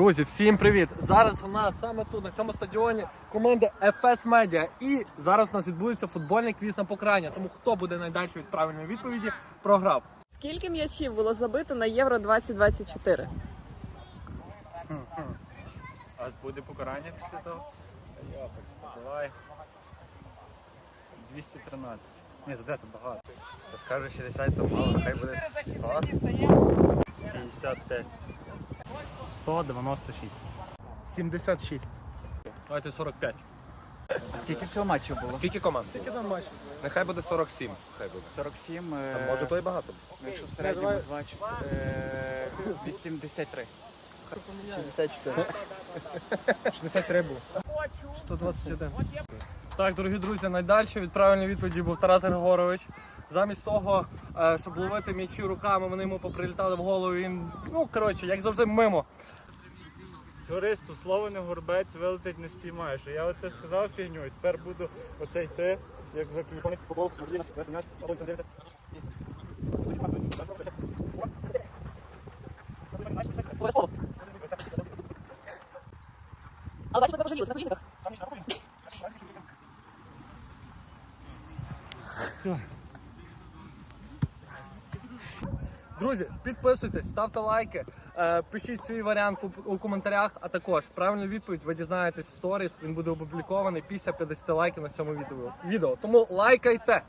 Друзі, всім привіт! Зараз у нас саме тут, на цьому стадіоні, команда FS Media. І зараз у нас відбудеться футбольний квіз на покарання. Тому хто буде найдальше від правильної відповіді, програв. Скільки м'ячів було забито на Євро 2024? А буде покарання після того? Давай. 213. Ні, за де то багато. Скажу 60, то мало, хай буде 100. 55. 196. 76. Давайте 45. Скільки всього матчів було? Скільки команд? Скільки там матчів? Нехай буде 47. Хай буде. 47. А е, може то і багато. Якщо в середньому 2, 83. 54. 63 був. 121. Так, дорогі друзі, найдальше від правильної відповіді був Тарас Григорович. Замість того, е, щоб ловити м'ячі руками, вони йому поприлітали в голову. Він, ну коротше, як завжди, мимо. Туристу слово не горбець, вилетить не спіймаєш. Я оце сказав фігню, і тепер буду оце йти, як заключений футбол. Але бачите, ви пожаліли, на колінках. Друзі, підписуйтесь, ставте лайки, е, пишіть свій варіант у- коментарях, а також правильну відповідь ви дізнаєтесь в сторіс. Він буде опублікований після 50 лайків на цьому відео. Тому лайкайте!